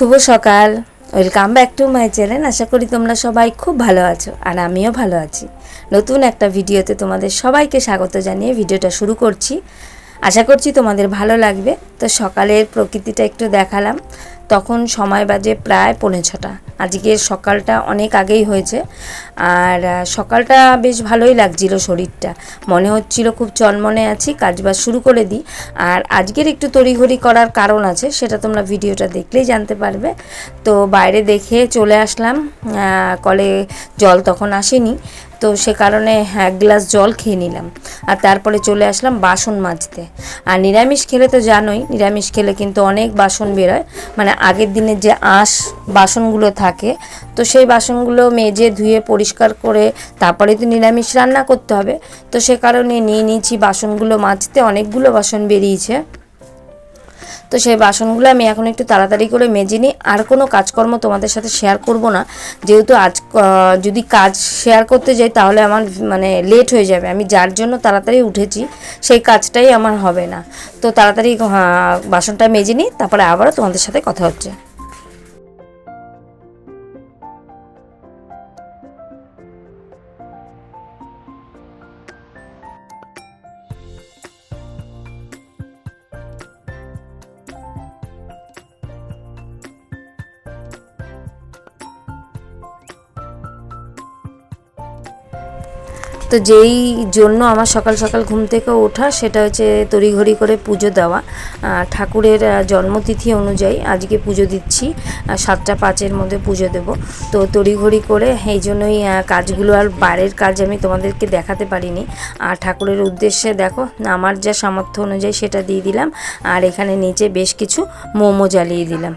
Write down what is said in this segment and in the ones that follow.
শুভ সকাল। Welcome back to my channel আশা করি তোমরা সবাই খুব ভালো আছো আর আমিও ভালো আছি। নতুন একটা ভিডিওতে তোমাদের সবাইকে স্বাগত জানিয়ে ভিডিওটা শুরু করছি। আশা করছি তোমাদের ভালো লাগবে। তো সকালের প্রকৃতিটা একটু দেখালাম। তখন সময় বাজে প্রায় পৌনে ছটা। আজকের সকালটা অনেক আগেই হয়েছে। আর সকালটা বেশ ভালোই লাগছিল শরীরটা। মনে হচ্ছিল খুব চনমনে আছি, কাজবাজ শুরু করে দিই। আর আজকের একটু তড়িঘড়ি করার কারণ আছে, সেটা তোমরা ভিডিওটা দেখলেই জানতে পারবে। তো বাইরে দেখে চলে আসলাম কলে জল তখন আসেনি। তো সে কারণে এক গ্লাস জল খেয়ে নিলাম। আর তারপরে চলে আসলাম বাসন মাজতে। আর নিরামিষ খেলে তো জানোই, নিরামিষ খেলে কিন্তু অনেক বাসন বেরোয়। মানে আগের দিনের যে আঁশ বাসনগুলো থাকে তো সেই বাসনগুলো মেজে, ধুয়ে, পরিষ্কার করে তারপরে তো নিরামিষ রান্না করতে হবে। তো সে কারণে নিয়ে নিয়েছি বাসনগুলো মাজতে অনেকগুলো বাসন বেরিয়েছে। তো সেই বাসনগুলো আমি এখন একটু তাড়াতাড়ি করে মেজে নিই। আর কোনো কাজকর্ম তোমাদের সাথে শেয়ার করব না। যেহেতু আজ যদি কাজ শেয়ার করতে যাই তাহলে আমার মানে লেট হয়ে যাবে। আমি যার জন্য তাড়াতাড়ি উঠেছি, সেই কাজটাই আমার হবে না। তো তাড়াতাড়ি বাসনটা মেজে নিই, তারপরে আবারও তোমাদের সাথে কথা হচ্ছে। তো যেই জন্য আমার সকাল সকাল ঘুম থেকে ওঠা, সেটা হচ্ছে তড়িঘড়ি করে পুজো দেওয়া। ঠাকুরের জন্মতিথি অনুযায়ী আজকে পুজো দিচ্ছি। সাতটা পাঁচের মধ্যে পুজো দেব। তো তড়িঘড়ি করে এই জন্যই কাজগুলো আর বাইরের কাজ আমি তোমাদেরকে দেখাতে পারিনি। আর ঠাকুরের উদ্দেশ্যে দেখো, আমার যা সামর্থ্য অনুযায়ী সেটা দিয়ে দিলাম। আর এখানে নিচে বেশ কিছু মোমো জ্বালিয়ে দিলাম।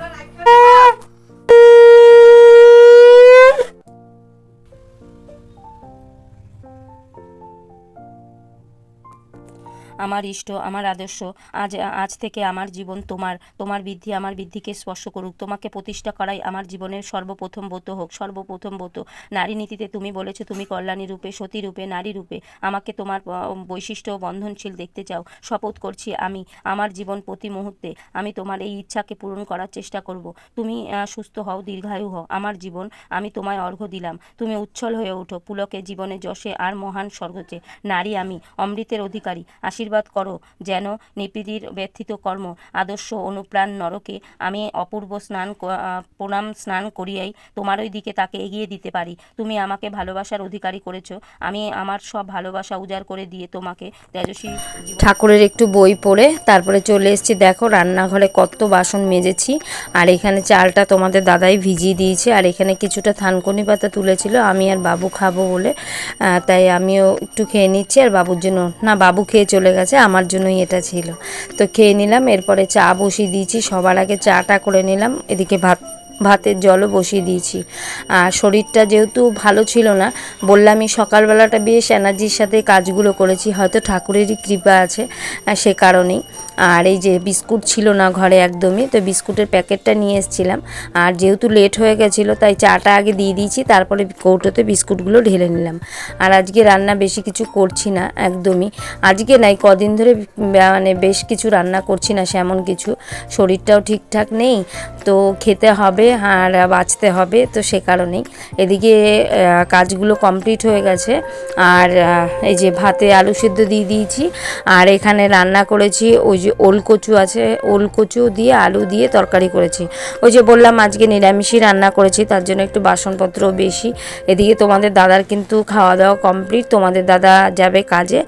আমার ইষ্ট, আমার আদর্শ, আজ আজ থেকে আমার জীবন তোমার তোমার বৃদ্ধি আমার বৃদ্ধিকে স্পর্শ করুক। তোমাকে প্রতিষ্ঠা করাই আমার জীবনের সর্বপ্রথম ব্রত হোক, সর্বপ্রথম ব্রত। নারী নীতিতে তুমি বলেছ, তুমি কল্যাণী রূপে, সতী রূপে, নারী রূপে। আমাকে তোমার বৈশিষ্ট্য বন্ধনশীল দেখতে চাও। শপথ করছি আমি, আমার জীবন প্রতি মুহূর্তে আমি তোমার এই ইচ্ছাকে পূরণ করার চেষ্টা করব। তুমি সুস্থ হও, দীর্ঘায়ু হও। আমার জীবন আমি তোমায় অর্ঘ্য দিলাম। তুমি উচ্ছল হয়ে ওঠো। পুলকে জীবনে যশে আর মহান স্বর্গতে নারী আমি, অমৃতের অধিকারী। আশীর্বাদ করো, যেন নিপীড়ির ব্যথিত কর্ম, আদর্শ অনুপ্রাণ নরকে আমি অপূর্ব স্নান প্রণাম স্নান করিয়াই তোমার ওই দিকে তাকে এগিয়ে দিতে পারি। তুমি আমাকে ভালোবাসার অধিকারী করেছ, আমি আমার সব ভালোবাসা উজাড় করে দিয়ে তোমাকে তেজস্বী ঠাকুরের একটু বই পড়ে, তারপরে চলে এসেছি, দেখো রান্নাঘরে কত বাসন মেজেছি, আর এখানে চালটা তোমাদের দাদাই ভিজিয়ে দিয়েছে, আর এখানে কিছুটা থানকুনি পাতা তুলেছিল, আমি আর বাবু খাব বলে তাই আমিও একটু খেয়ে নিচ্ছি, আর বাবুর জন্য, না, বাবু খেয়ে চলে গেছে। আমার জন্যই এটা ছিল। তো খেয়ে নিলাম, এরপরে চা বসিয়ে দিয়েছি, সবার আগে চাটা করে নিলাম, এদিকে ভাত ভাতের জলও বসিয়ে দিয়েছি। আর শরীরটা যেহেতু ভালো ছিল না বললামই সকালবেলাটা বেশ এনার্জির সাথে কাজগুলো করেছি, হয়তো ঠাকুরেরই কৃপা আছে সে কারণেই। আর এই যে বিস্কুট ছিল না ঘরে একদমই, তো বিস্কুটের প্যাকেটটা নিয়ে এসেছিলাম। আর যেহেতু লেট হয়ে গেছিল, তাই চাটা আগে দিয়ে দিয়েছি, তারপরে কৌটোতে বিস্কুটগুলো ঢেলে নিলাম। আর আজকে রান্না বেশি কিছু করছি না, একদমই। আজকে নাই, কদিন ধরে মানে বেশ কিছু রান্না করছি না, সেমন কিছু। শরীরটাও ঠিকঠাক নেই, তো খেতে হবে আর বাঁচতে হবে তো সে কারণেই। এদিকে কাজগুলো কমপ্লিট হয়ে গেছে। আর এই যে ভাতে আলু সিদ্ধ দিয়ে দিয়েছি। আর এখানে রান্না করেছি ওই যে ওল কচু আছে। ওল কচু দিয়ে আলু দিয়ে তরকারি করেছি। ওই যে বললাম, আজকে নিরামিষই রান্না করেছি, তার জন্য একটু বাসনপত্র বেশি। এদিকে তোমাদের দাদার কিন্তু খাওয়া দাওয়া কমপ্লিট, তোমাদের দাদা যাবে কাজে।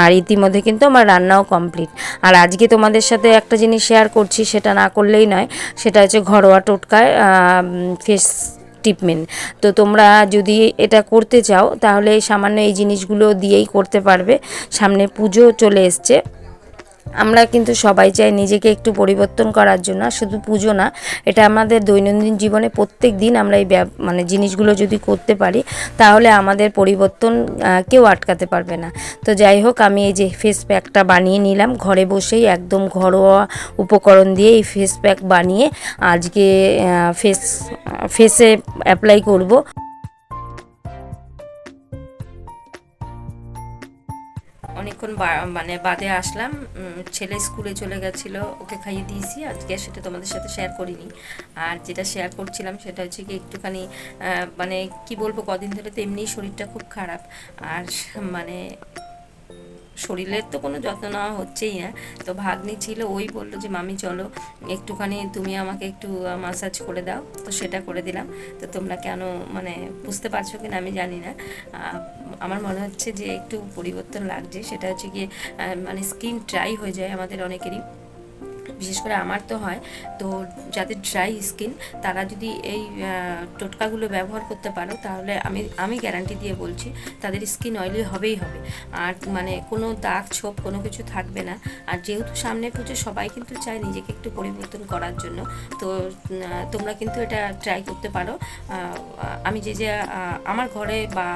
আর ইতিমধ্যে কিন্তু আমার রান্নাও কমপ্লিট। আর আজকে তোমাদের সাথে একটা জিনিস শেয়ার করছি, সেটা না করলেই নয়। সেটা হচ্ছে ঘরোয়া টোটকায় ফেস ট্রিটমেন্ট তো তোমরা যদি এটা করতে চাও, তাহলে সামান্য এই জিনিসগুলো দিয়েই করতে পারবে। সামনে পুজো চলে এসছে। আমরা কিন্তু সবাই চাই নিজেকে একটু পরিবর্তন করার জন্য শুধু পুজো না, এটা আমাদের দৈনন্দিন জীবনে প্রত্যেক দিন আমরা এই মানে জিনিসগুলো যদি করতে পারি, তাহলে আমাদের পরিবর্তন কেউ আটকাতে পারবে না। তো যাই হোক, আমি এই যে ফেস প্যাকটা বানিয়ে নিলাম, ঘরে বসেই একদম ঘরোয়া উপকরণ দিয়ে এই ফেস প্যাক বানিয়ে আজকে ফেস ফেসে অ্যাপ্লাই করব। অনেকক্ষণ মানে বাদে আসলাম ছেলে স্কুলে চলে গেছিল, ওকে খাইয়ে দিয়েছি। আজকে সেটা তোমাদের সাথে শেয়ার করিনি। আর যেটা শেয়ার করছিলাম সেটা হচ্ছে কি একটুখানি মানে কি বলব, কদিন ধরে তো শরীরটা খুব খারাপ। আর মানে শরীরের তো কোনো যত্ন নেওয়া হচ্ছেই না তো ভাগ্নি ছিল, ওই বলল যে, মামি, চলো, একটুখানি তুমি আমাকে একটু মাসাজ করে দাও। তো সেটা করে দিলাম। তো তোমরা কেন মানে বুঝতে পারছ কিনা আমি জানি না। আমার মনে হচ্ছে যে, একটু পরিবর্তন লাগছে। সেটা হচ্ছে গিয়ে মানে স্কিন ড্রাই হয়ে যায় আমাদের অনেকেরই। বিশেষ করে আমার তো হয়, তো যাদের ড্রাই স্কিন তারা যদি এই টোটকাগুলো ব্যবহার করতে পারো, তাহলে আমি আমি গ্যারান্টি দিয়ে বলছি, তাদের স্কিন অয়েলি হবেই হবে। আর মানে কোনো দাগ, ছোপ, কোনো কিছু থাকবে না। আর যেহেতু সামনে পুজো, সবাই কিন্তু চায় নিজেকে একটু পরিবর্তন করার জন্য। তো তোমরা কিন্তু এটা ট্রাই করতে পারো। আমি যে যে আমার ঘরে বা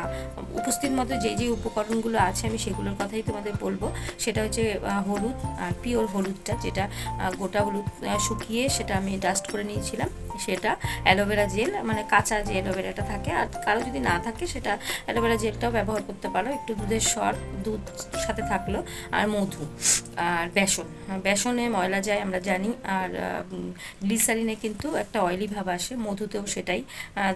উপস্থিত মতো যে যে উপকরণগুলো আছে, আমি সেগুলোর কথাই তোমাদের বলব। সেটা হচ্ছে হলুদ, আর পিওর হলুদটা, যেটা গোটা হলুদ শুকিয়ে সেটা আমি ডাস্ট করে নিয়েছিলাম। সেটা অ্যালোভেরা জেল মানে কাঁচা যে অ্যালোভেরাটা থাকে। আর কারও যদি না থাকে, সেটা অ্যালোভেরা জেলটাও ব্যবহার করতে পারো। একটু দুধের সর, দুধ সাথে থাকল, আর মধু, আর বেসন। বেসনে ময়লা যায়, আমরা জানি। আর গ্লিসারিনে কিন্তু একটা অয়েলি ভাব আসে, মধুতেও সেটাই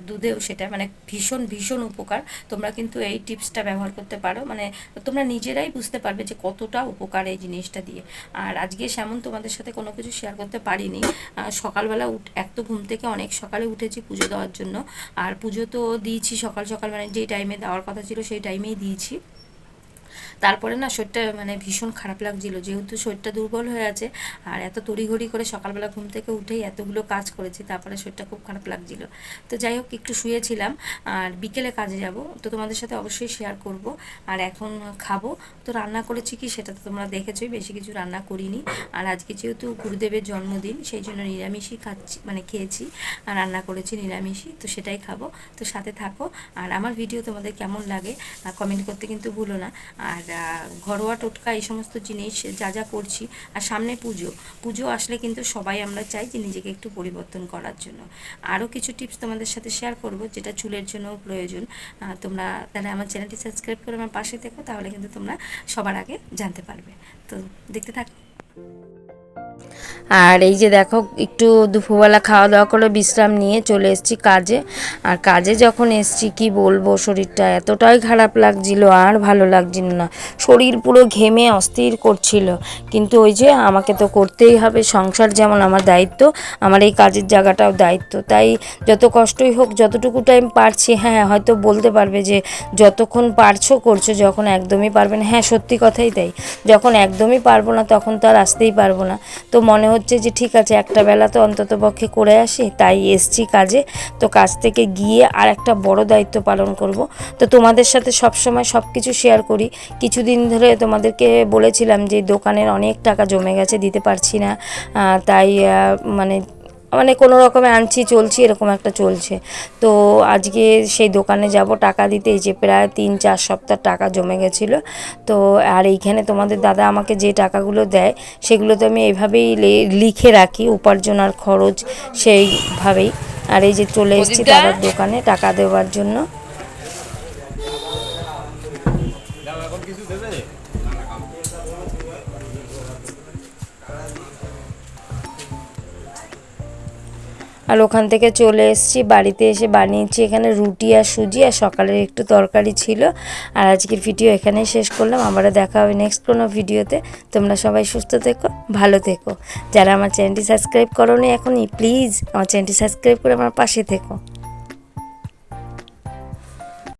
দুধেও সেটা মানে ভীষণ ভীষণ উপকার। তোমরা কিন্তু এই টিপসটা ব্যবহার করতে পারো। মানে তোমরা নিজেরাই বুঝতে পারবে যে কতটা উপকার এই জিনিসটা দিয়ে। আর আজকে সেমন তোমাদের সাথে কোনো কিছু শেয়ার করতে পারিনি। সকালবেলা উঠ এক তো ঘুম থেকে অনেক সকালে উঠেছি পুজো দেওয়ার জন্য। আর পুজো তো দিয়েছি সকাল সকাল মানে যেই টাইমে দেওয়ার কথা ছিল সেই টাইমেই দিয়েছি। তারপরে না শরীরটা মানে ভীষণ খারাপ লাগছিল। যেহেতু শরীরটা দুর্বল হয়ে আছে, আর এত তড়িঘড়ি করে সকালবেলা ঘুম থেকে উঠেই এতগুলো কাজ করেছি, তারপরে শরীরটা খুব খারাপ লাগছিল। তো যাই হোক, একটু শুয়েছিলাম, আর বিকেলে কাজে যাব, তো তোমাদের সাথে অবশ্যই শেয়ার করব। আর এখন খাব, তো রান্না করেছি কি সেটা তো তোমরা দেখেছোই, বেশি কিছু রান্না করিনি। আর আজকে যেহেতু গুরুদেবের জন্মদিন, সেই জন্য নিরামিষই খাচ্ছি মানে খেয়েছি, আর রান্না করেছি নিরামিষই, তো সেটাই খাব। তো সাথে থাকো, আর আমার ভিডিও তোমাদের কেমন লাগে কমেন্ট করতে কিন্তু ভুলো না। আর ঘরোয়া টোটকা এই সমস্ত জিনিস যা যা করছি। আর সামনে পুজো। পুজো আসলে কিন্তু সবাই আমরা চাই যে নিজেকে একটু পরিবর্তন করার জন্য। আরও কিছু টিপস তোমাদের সাথে শেয়ার করব যেটা চুলের জন্য প্রয়োজন। তোমরা তাহলে আমার চ্যানেলটি সাবস্ক্রাইব করে আমার পাশে থেকো, তাহলে কিন্তু তোমরা সবার আগে জানতে পারবে। তো দেখতে থাকো। আর এই যে দেখো, একটু দুপুরবেলা খাওয়া দাওয়া করে বিশ্রাম নিয়ে চলে এসেছি কাজে। আর কাজে যখন এসেছি, কি বলব, শরীরটা এতটাই খারাপ লাগছিল, আর ভালো লাগছিল না। শরীর পুরো ঘেমে অস্থির করছিল। কিন্তু ওই যে আমাকে তো করতেই হবে, সংসার যেমন আমার দায়িত্ব, আমার এই কাজের জায়গাটাও দায়িত্ব। তাই যত কষ্টই হোক, যতটুকু টাইম পারছি হ্যাঁ হয়তো বলতে পারবে যে, যতক্ষণ পারছ, করছ, যখন একদমই পারবে না। হ্যাঁ সত্যি কথাই তাই। যখন একদমই পারব না, তখন তো আর আসতেই পারব না। তো মনে হচ্ছে যে ঠিক আছে, একটা বেলা তো অন্তত পক্ষে করে আসি, তাই এসছি কাজে। তো কাজ থেকে গিয়ে আর একটা বড় দায়িত্ব পালন করব। তো তোমাদের সাথে সব সময় সব কিছু শেয়ার করি। কিছুদিন ধরে তোমাদেরকে বলেছিলাম যে দোকানের অনেক টাকা জমে গেছে, দিতে পারছি না। তাই মানে মানে কোনো রকমে আনছি চলছি এরকম একটা চলছে। তো আজকে সেই দোকানে যাব টাকা দিতে এই যে প্রায় তিন চার সপ্তাহ টাকা জমে গেছিল। তো আর এইখানে তোমাদের দাদা আমাকে যে টাকাগুলো দেয় সেগুলো তো আমি এইভাবেই লিখে রাখি উপার্জন আর খরচ সেইভাবেই। আর এই যে চলে এসেছি দাদার দোকানে টাকা দেওয়ার জন্য। আর ওখান থেকে চলে এসেছি, বাড়িতে এসে বানিয়েছি এখানে রুটি আর সুজি আর সকালের একটু তরকারি ছিল। আর আজকের ভিডিও এখানেই শেষ করলাম। আবারও দেখা হবে নেক্সট কোনো ভিডিওতে তোমরা সবাই সুস্থ থেকো, ভালো থেকো। যারা আমার চ্যানেলটি সাবস্ক্রাইব করো এখনই প্লিজ আমার চ্যানেলটি সাবস্ক্রাইব করে আমার পাশে থেকো।